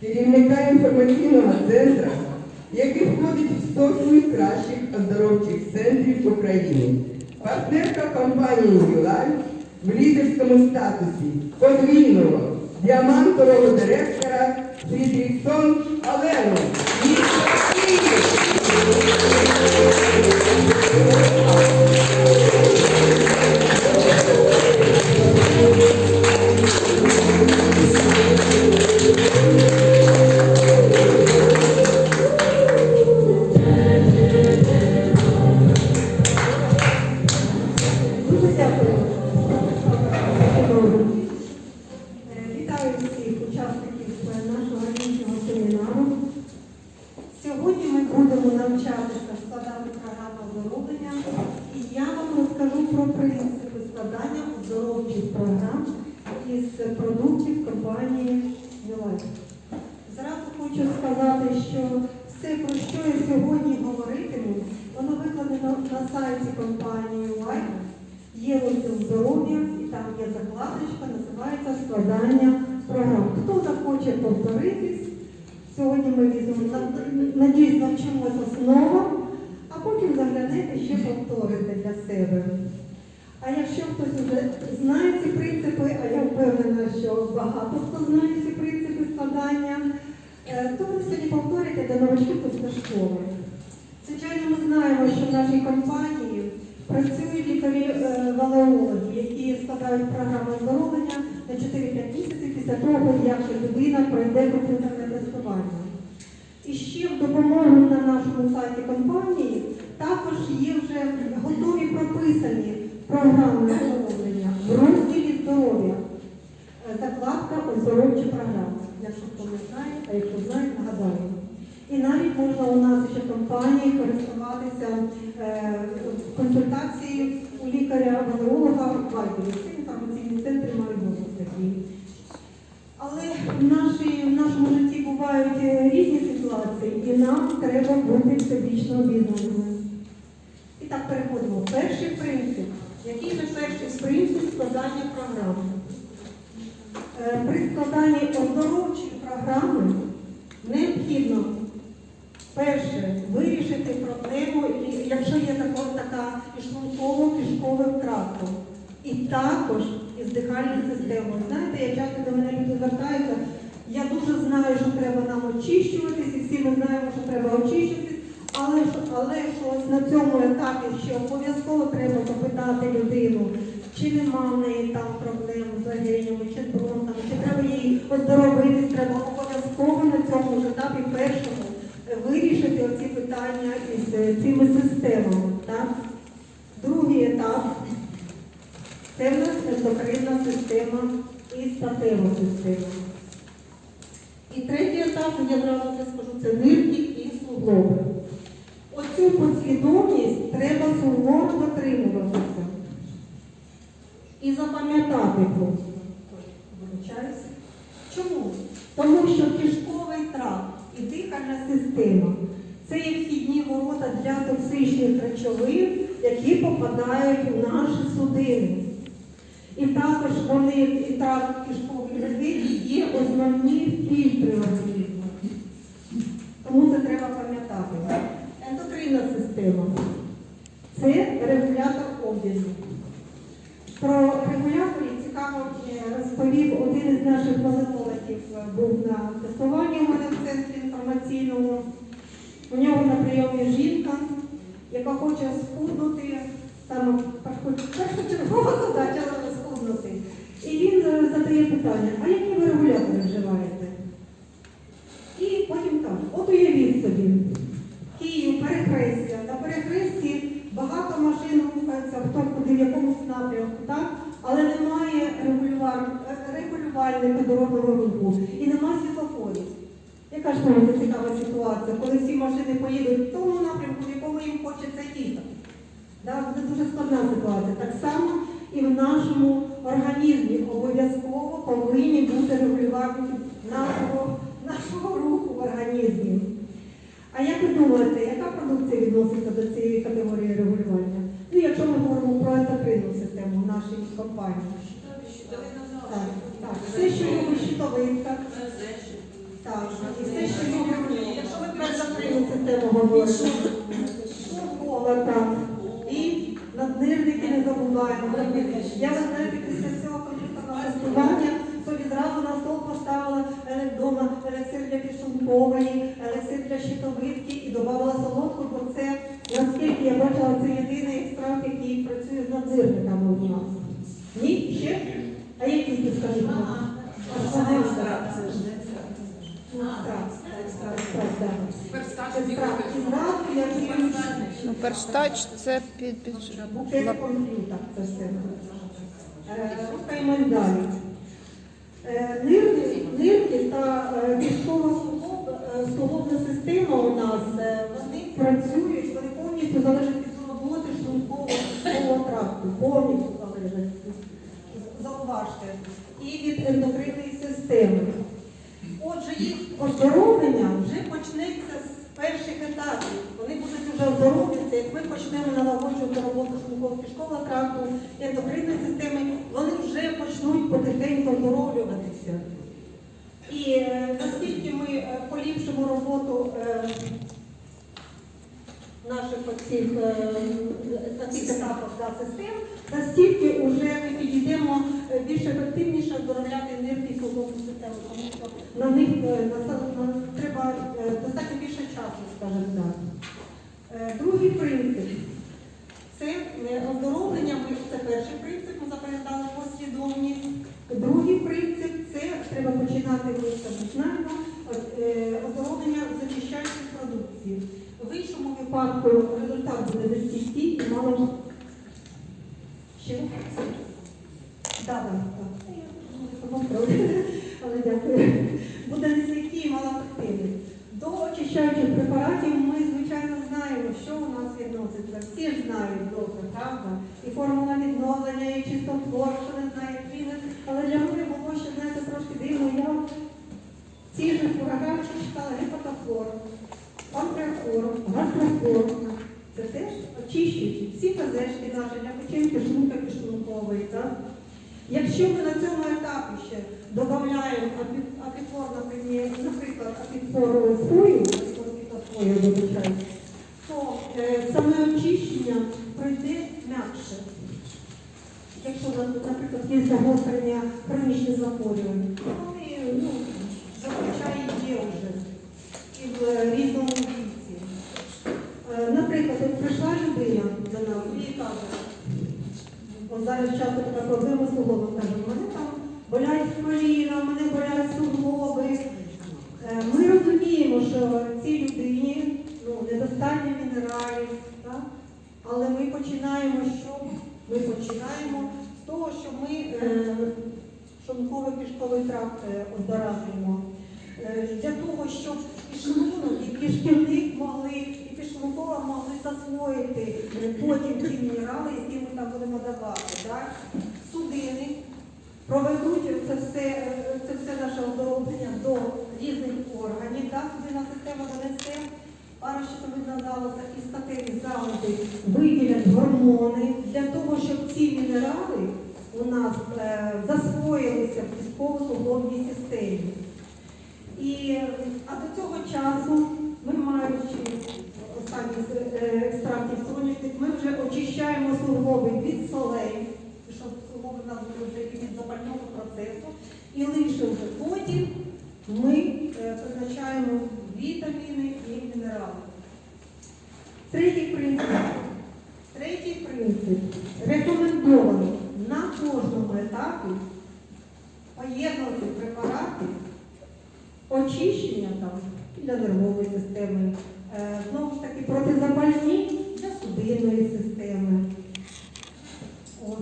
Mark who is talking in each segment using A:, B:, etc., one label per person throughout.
A: керівника інформаційного центру, який входить в сотню кращих оздоровчих центрів України, партнерка компанії «Юлай» в лідерському статусі подвійного діамантового директора Фрідріксон Олену. Київ.
B: Надіюсь, навчимося основам, а потім заглянете ще повторите для себе. А якщо хтось вже знає ці принципи, а я впевнена, що багато хто знає ці принципи складання, е, то ви сьогодні повторите для новачків після школи. Звичайно, ми знаємо, що в нашій компанії працюють лікарі-валеологи, які складають програму оздоровлення на 4-5 місяців після того, як людина пройде тестування. І ще в допомогу на нашому сайті компанії також є вже готові прописані програми оздоровлення в розділі здоров'я. Е, Закладка оздоровчі програми. Якщо хто не знає, а якщо знає, нагадаю. І навіть можна у нас ще в компанії користуватися е, консультацією у лікаря-валеолога в Вайбері. Це інформаційний центр має бути. Але в, нашій, в нашому житті бувають е, різні ситуації, і нам треба бути всебічно обізнаними. І так переходимо. Перший принцип. Який же перший принцип складання програми? Е, При складанні оздоровчої програми необхідно перше вирішити проблему, якщо є така, така шлунково-кишковим трактом. І також із дихальною системою. Знаєте, як часто до мене люди звертаються, я дуже знаю, що треба нам очищуватись, всі ми знаємо, що треба очищуватись, але, але ж ось на цьому етапі ще обов'язково треба запитати людину, чи нема в неї там проблем з легенями, чи з чи треба їй оздоровитись, треба обов'язково на цьому етапі першому е, вирішити оці питання із е, цими системами. Так? Другий етап це в нас ендокринна система і статева система. І третій етап, я вже скажу, це і суглоби. Оцю послідовність треба суворо дотримуватися. І запам'ятати просто. Чому? Тому що кишковий тракт і дихальна система це є вхідні ворота для токсичних речовин, які попадають у наші судини. І також вони, і так кишкові легені є основні фільтри організму. Тому це треба пам'ятати. Ендокринна система це регулятор обміну. Про регуляторів цікаво е, розповів один із наших валентологів, був на тестуванні у мене в центрі інформаційному. У нього на прийомі жінка, яка хоче схуднути, саме першочергова задача схуднути. І він е, задає питання, а які ви регулятори вживаєте? І потім каже, от уявіть собі, Київ, перехрестя. На перехресті багато машин рухаються, хто куди в якомусь напрямку, так? але немає регулювар- е, регулювальника дорожнього руху і немає світлофорів. Яка ж цікава ситуація, коли всі машини поїдуть в тому напрямку, в якому їм хочеться їхати? Да? Це дуже складна ситуація. Так само і в нашому організмі обов'язково повинні бути регулювальники нашого, нашого руху в організмі. А як ви думаєте, яка продукція відноситься до цієї категорії регулювання? Ну, якщо ми говоримо про ендокринну систему в нашій компанії. Так, так. Все, що любить щитовидка, тему говоримо. І наднирники не забуваємо. Я ви після цього комп'ютерного тестування, то відразу на стол поставила вдома елексир для підшумкової, елексир для щитовидки і додавала солодку, бо це, наскільки я бачила, це єдиний екстракт, який працює з наднирниками у нас. Ні? Ще? А які підскажіть? будь ласка?
C: Це ж не
B: Ну, так, екстракт, так.
C: Перстаж
B: Екстракт. І зразу я вірю,
D: Ну, перстач це під, під
B: комп'ютер, це все. Е, Рухаємо далі. Е, Нирки, нирки та е, військово-суглобна система у нас, е, вони працюють, вони повністю залежать від роботи шлункового тракту, повністю залежать, зауважте, і від ендокринної системи. Їх оздоровлення вже почнеться з перших етапів. Вони будуть вже оздоровлюватися, як ми почнемо налагоджувати роботу шлунково-кишкового тракту, ендокринної системи, вони вже почнуть потихеньку оздоровлюватися. І е, наскільки ми е, поліпшимо роботу е, наших оцих етапах систем, настільки вже ми підійдемо е, більш ефективніше оздоровляти нирки і систему, тому що на них е, на- треба е, достатньо більше часу, скажімо так. Другий принцип це оздоровлення. Це перший принцип, ми запам'ятали послідовність. Другий принцип це треба починати е, Оздоровлення зачищаючих продукцій. В іншому випадку результат буде нестійкий і мало ще. Да, да, так. Але дякую. Буде нестійкий і малоактивний. До очищаючих препаратів ми, звичайно, знаємо, що у нас відноситься. Всі ж знають добре, правда? І формула відновлення, і чистофлор, хто не знає клінер. Але для мене було ще, знаєте, трошки дивно. Я в цій же фураграфі читала гепатофлор, панкреафлор, гастрофлор. Це теж очищуючі. Всі фазешки наші для печінки, шлунка кишункової, так? Якщо ми на цьому етапі ще додаємо апіфор, наприклад, апіфор фою, то е, саме очищення пройде м'якше. Якщо, на- наприклад, є загострення хронічних захворювань, вони ну, зазвичай є вже і в е, різному віці. Е, Наприклад, от прийшла людина до От зараз часто така проблема з суглобом. Каже, мене там болять коліна, мене болять суглоби. Е, Ми розуміємо, що цій людині ну, недостатньо мінералів, так? але ми починаємо що? Ми починаємо з того, що ми е, шлунково-кишковий тракт е, оздоравлюємо. Е, Для того, щоб і шлунок, і кишківник могли, і підшлункова могли засвоїти е, потім ті мінерали, які ми там будемо давати. Так? Судини проведуть це все, е, це все наше оздоровлення до різних органів. Так? Судинна система донесе пара щитовидна залоза і статеві залози виділять гормони для того, щоб ці мінерали у нас е, засвоїлися в кістково-суглобній системі. І, а до цього часу ми маючи е, екстрактів соняшник, ми вже очищаємо суглоби від солей, щоб суглоби в нас були вже від запального процесу, і лише вже потім ми е, призначаємо вітаміни і мінерали. Третій принцип. Третій принцип рекомендовано на кожному етапі поєднувати препарати очищення там для нервової системи, знову ж таки протизапальні для судинної системи. От.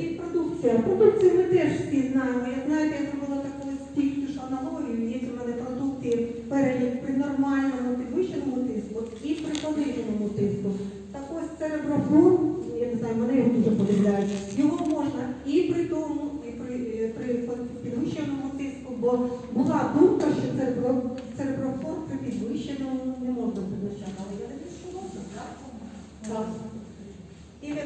B: І продукція. Продукцію ми теж всі знаємо. Я знаєте, я зробила таку стільки ж аналогію. Є у мене продукти перелік при нормальному підвищеному тиску і при пониженому тиску. Так ось цереброфлор, я не знаю, мене його дуже полюбляють. Його можна і при тому, і при, і при підвищеному тиску, бо була думка, що церебро- цереброфлор при підвищеному не можна призначати. Але я не знаю, що можна, так? Так.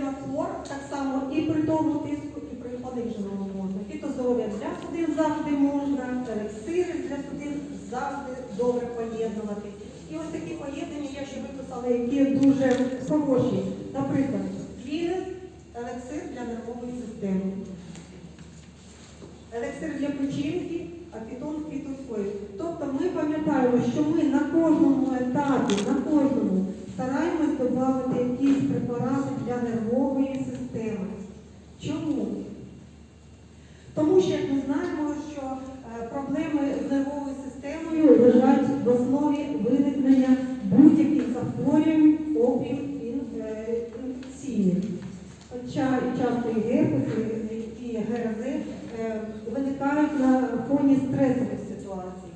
B: Вінофлор так само і при тому тиску, і при пониженому можна. Фітоздоров'я для судин завжди можна, елексири для судин завжди добре поєднувати. І ось такі поєднання я ще виписала, які дуже хороші. Наприклад, клінес, елексир для нервової системи. Елексир для печінки, а пітон фітосфої. Тобто ми пам'ятаємо, що ми на кожному етапі, на кожному стараємось додати якісь препарати для нервової системи. Чому? Тому що як ми знаємо, що е, проблеми з нервовою системою лежать в основі виникнення будь-яких захворювань, опів інфекційних. Хоча часто і герпес, і- ГРВ е, виникають на фоні стресових ситуацій.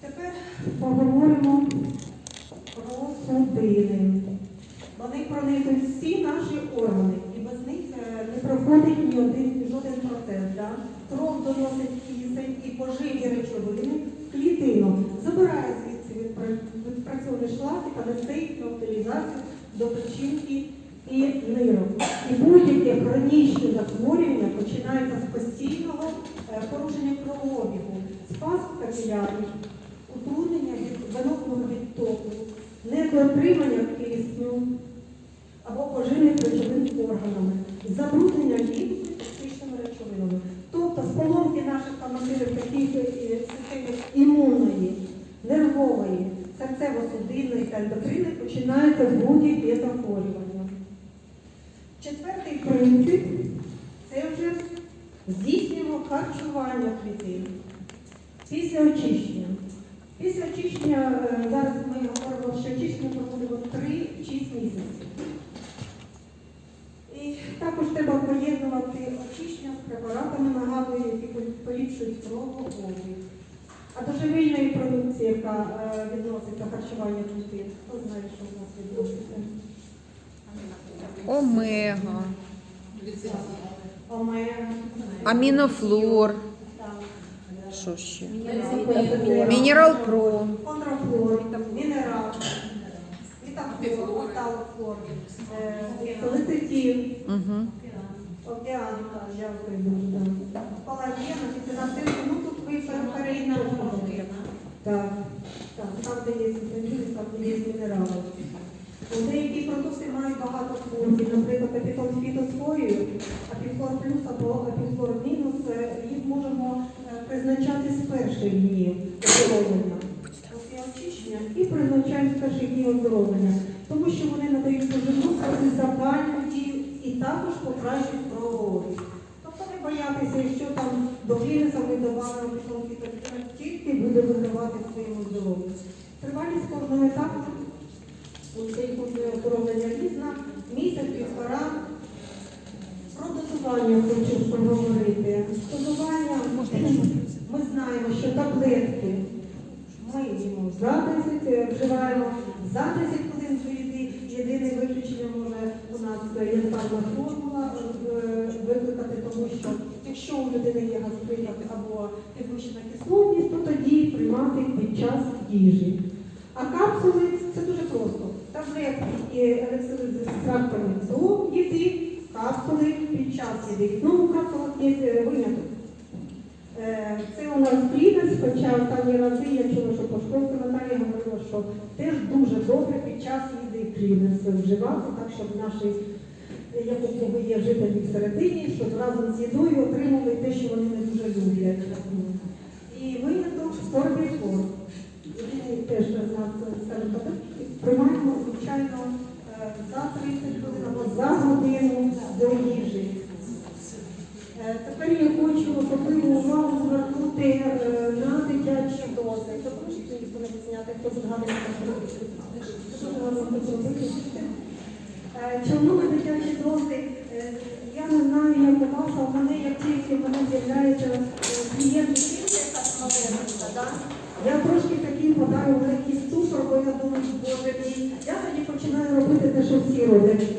B: Тепер поговоримо про судини. Вони пронизують всі наші органи, і без них е, не проходить ні один жоден процес. Да? Кров доносить кисень і поживні речовини в клітину, забирає звідси відпра- відпрацьований шлакик, а несе їх на утилізацію до печінки і нирок. І будь-яке хронічне захворювання починається з постійного е, порушення кровообігу, спазм капілярів, утруднення від венозного відтоку, недоотримання кисню або поживних речовин органами, забруднення ліків токсичними речовинами. Тобто споломки наших командирів таких е, системи імунної, нервової, серцево-судинної та ендокринної починаються з будь-які захворювання. Четвертий принцип це вже здійснюємо харчування клітин після очищення. Після очищення, е, зараз ми говоримо, що очищення проходимо 3-6 місяців. І також треба поєднувати очищення з препаратами, нагадую, які поліпшують кровообіг. А до живильної продукції, яка е, відноситься харчування клітин, хто знає, що в нас відноситься?
D: Омега,
B: Омега.
D: амінофлор. Що ще?
B: Мінерал.
D: Про.
B: Контрафлор, вітафлор, окталофлор, солицитин,
D: Угу.
B: океан. Колаген, фітинатин, ну тут ви перейдете. Так, так, там, де є вітаміни, там, де є мінерали. Деякі продукти мають багато функцій, наприклад, апіфор фітосфорію, апіфор плюс або апіфор мінус, е, їх можемо е, призначати з перших днів оздоровлення. Після очищення і призначаємо з перших днів оздоровлення, тому що вони надають поживну запальну дію і також покращують кровообіг. Тобто не боятися, якщо там до ми добавимо апіфор фітосфорію, тільки буде вигравати в своєму здоров'ю. Тривалість кожного етапу у цей оздоровлення різна, місяць, півтора. Про дозування хочу поговорити. Дозування ми знаємо, що таблетки ми їмо за 10, е, вживаємо за 10 хвилин до. Єдине виключення може у нас янтарна формула е, викликати, тому що якщо у людини є гастрит або підвищена кислотність, то тоді приймати під час їжі. А капсули це дуже просто. Таблетки з екстрактами до їди, капсули під час їди. Ну, у капсулах є е, виняток. Е, Це у нас клінес, хоча останні рази я чула, що Пашковська Наталія говорила, що теж дуже добре під час їди клінес вживати, так щоб наші, е, як у кого є жителі всередині, щоб разом з їдою отримали те, що вони не дуже люблять. І виняток сорбіфор. Він теж з нас скажімо приймаємо, звичайно, е, за 30 хвилин або за годину до їжі. Е, Тепер я хочу особливу увагу звернути е, на дитячі дози. Допоможіть мені хто зняти, хто згадує Чому дитячі дози? Е, Я не знаю, як у вас, а мене, як тільки мене з'являється е, клієнт справедливість, я трошки такий подаю великий цукор, бо я думаю, боже мій, я тоді починаю робити те, що всі роблять.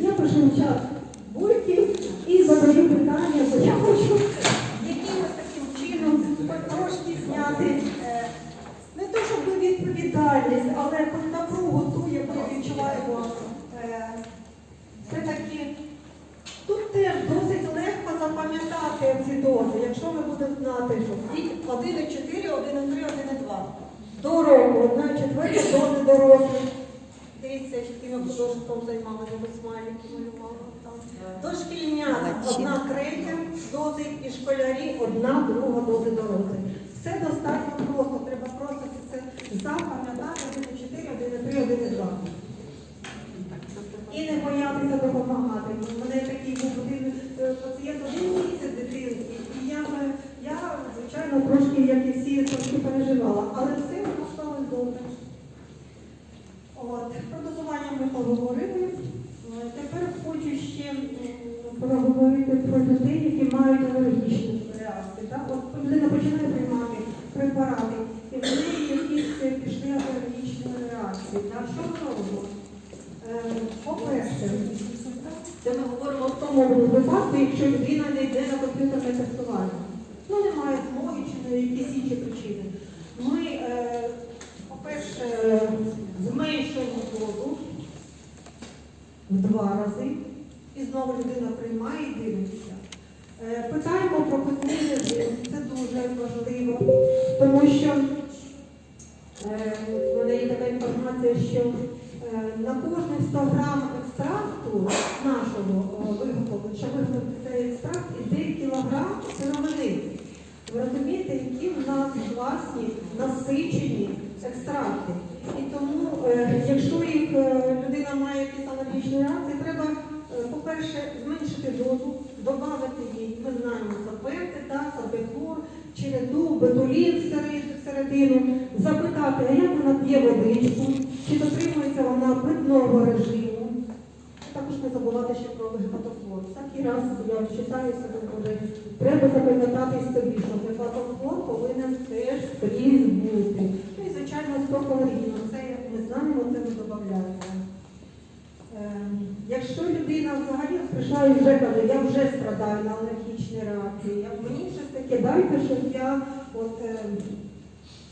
B: І Діти 1,4, 1,3, 1,2. До року, одна четверта дози дорослих. Дивіться, яким художником займалася, смайлики малювала там.
D: Дошкільняна
B: одна третя дози і школярі одна друга дози дорослих. Все достатньо просто, треба просто це запам'ятати. От, про дозування ми поговорили. Е, Тепер хочу ще проговорити про людей, які мають алергічні реакції. Так? От людина починає приймати препарати, і в неї якісь е, пішли алергічні реакції. Так? Що ми робимо? Е, По-перше, це ми говоримо в тому випадку, якщо людина не йде на комп'ютерне тестування. Ну, немає змоги чи якісь інші причини. Ми, по-перше, зменшуємо дозу в два рази, і знову людина приймає і дивиться. Е, Питаємо про питний режим, це дуже важливо, тому що е, в мене є така інформація, що е, на кожних 100 грам екстракту нашого е, виготовлення, виготовити цей екстракт, іде кілограм сировини. Ви розумієте, які в нас власні насичені екстракти. І тому, е, якщо їх е, людина має якісь алергічні реакції, треба, е, по-перше, зменшити дозу, додати їй, ми знаємо, сапети, так, сорбифлор, череду, бетулін всеред- всередину, запитати, а як вона п'є водичку, чи дотримується вона питного режиму. Також не забувати ще про гепатофлор. Всякий раз я читаю себе, треба запам'ятати собі, що гепатофлор повинен теж і, звичайно. Це ми знаємо, це ми додаємо. Ем, Якщо людина взагалі і вже каже, я вже страдаю на алергічні реакції, я, мені щось таке дайте, щоб я от, ем,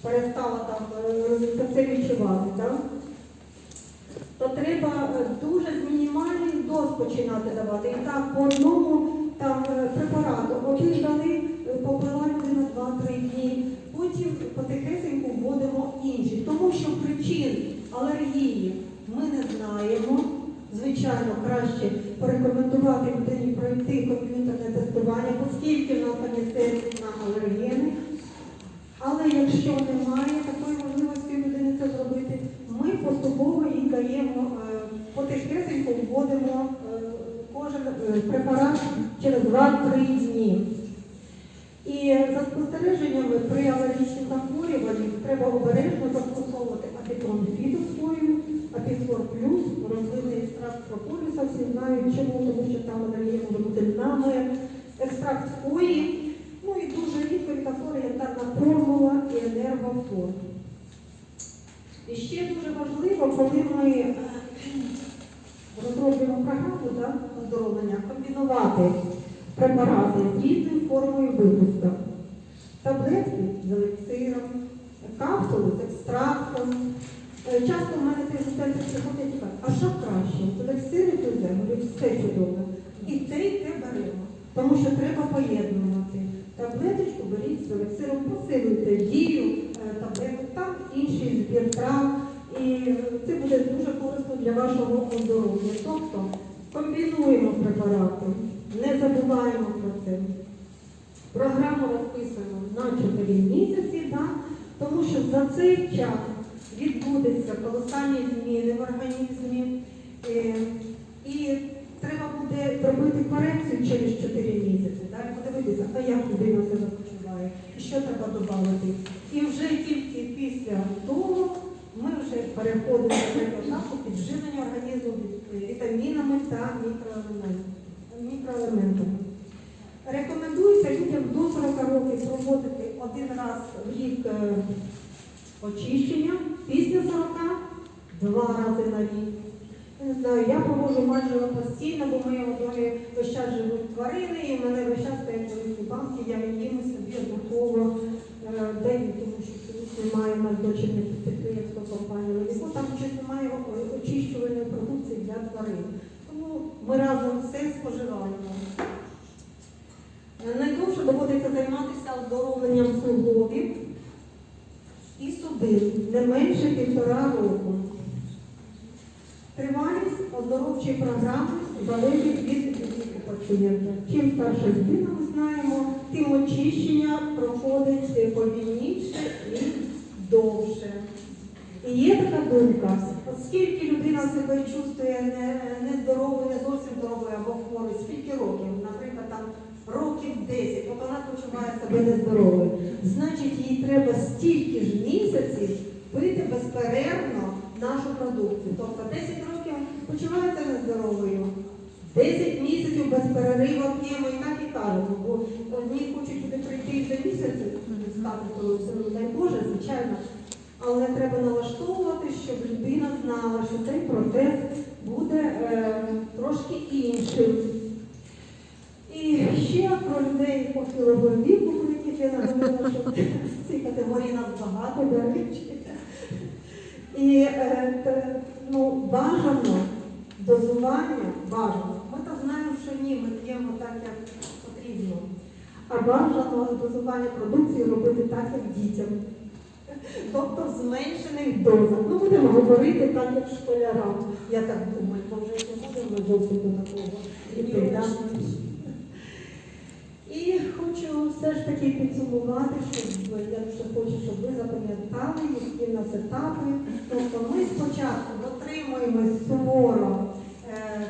B: перестала там е, це відчувати. Так? то треба е, дуже з мінімальних доз починати давати. І так, по одному там е, препарату один дали, е, попила людина 2-3 дні, потім потихесеньку вводимо інші. Тому що причин алергії ми не знаємо. Звичайно, краще порекомендувати людині пройти комп'ютерне тестування, оскільки в нас анестезія на алергени. Але якщо немає такої можливості людини це зробити, ми поступово їй даємо е, потихесенько вводимо е, кожен е, препарат через 2-3 дні. І за спостереженнями при алергічних захворюваннях треба обережно застосовувати апітрон фітоспою, апіфлор плюс, рослинний екстракт прополіса, всі знають чому, тому що там може бути нами, екстракт хвої, ну і дуже рідко лікафлора янтарна формула і енергофлор. І ще дуже важливо, коли ми е, розроблюємо програму да, оздоровлення, комбінувати препарати з різною формою випуску. Таблетки з елексиром, капсули з екстрактом. Е, Часто в мене асистенти приходять і кажуть, а що краще? Туди, говорю, все чудово. І те, і те беремо. Тому що треба поєднувати. Таблеточку беріть з елексиром, посилюйте дію е, таблеток, там інший збір трав. І це буде дуже корисно для вашого оздоровлення. Тобто комбінуємо препарати, не забуваємо про це. Програму розписуємо на 4 місяці, да? тому що за цей час відбудуться колосальні зміни в організмі. Е, і треба буде зробити корекцію через 4 місяці. І Подивитися, а як людина себе почуває, і що треба додати. І вже тільки після того ми вже переходимо до етапу підживлення організму вітамінами та мікроелементами. мікроелементами. Рекомендується людям до 40 років проводити один раз в рік е, очищення, після 40 два рази на рік. Я проводжу майже постійно, бо в моєму домі весь час живуть тварини, і мене весь час стоять великі банки, я їм собі готово день, тому що тут немає на дочірних підприємства компанії там щось немає о- очищувальної продукції для тварин. Тому ми разом все споживаємо. Е, Найдовше доводиться займатися оздоровленням суглобів і судин не менше півтора року. Тривалість оздоровчої програми залежить від віку пацієнта. Чим старша людина, ми знаємо, тим очищення проходить повільніше і довше. І є така думка, оскільки людина себе чувствує не, не зовсім здоровою або хворою, скільки років, наприклад, там років 10, от вона почуває себе нездоровою, значить їй треба стільки ж продукцію. Тобто 10 років почувається нездоровою. 10 місяців без перериву п'ємо і так і кажемо, бо одні хочуть туди прийти за місяць стати здоровою, дай Боже, звичайно. Але треба налаштовувати, щоб людина знала, що цей процес буде е, трошки іншим. І ще про людей похилого віку, яких я наговорила, що в цій категорії нас багато, до речі. І е, ну, бажано дозування, бажано. Ми то знаємо, що ні, ми п'ємо так, як потрібно. А бажано дозування продукції робити так, як дітям. Тобто в зменшених дозах. Ну, будемо говорити так, як школярам. Я так думаю, бо вже не будемо до такого? І хочу все ж таки підсумувати, щоб я ще хочу, щоб ви запам'ятали, які в нас етапи. Тобто ми спочатку дотримуємось суворо е,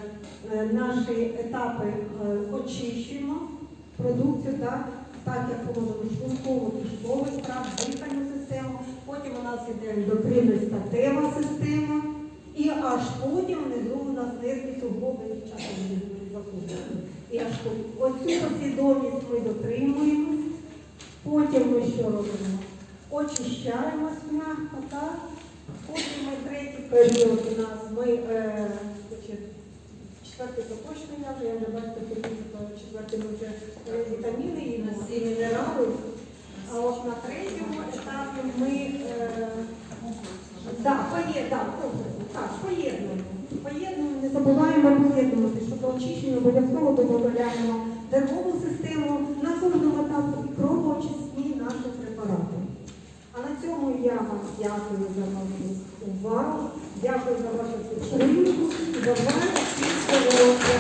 B: е, наші етапи, е, очищуємо продукцію, так, так як положено шлункову кишковий тракт, дихальну систему. Потім у нас іде ендокринна статева система. І аж потім внизу у нас нирки суглоби часто заходять. І аж. Оцю послідовність ми дотримуємось. Потім ми що робимо? Очищаємо м'яко, так? Потім ми третій період у нас ми е, четвертий то я вже, я вже бачите, четвертий ми вже вітаміни їмо, і мінерали. А от на третьому етапі ми е, да, поє, да, так, поєднуємо. Поєднуємо, не забуваємо поєднувати, що до очищення обов'язково додаємо нервову систему на кожному етапу і кровоочисні наші препарати. А на цьому я вам дякую за вашу увагу, дякую за вашу підтримку і за вашу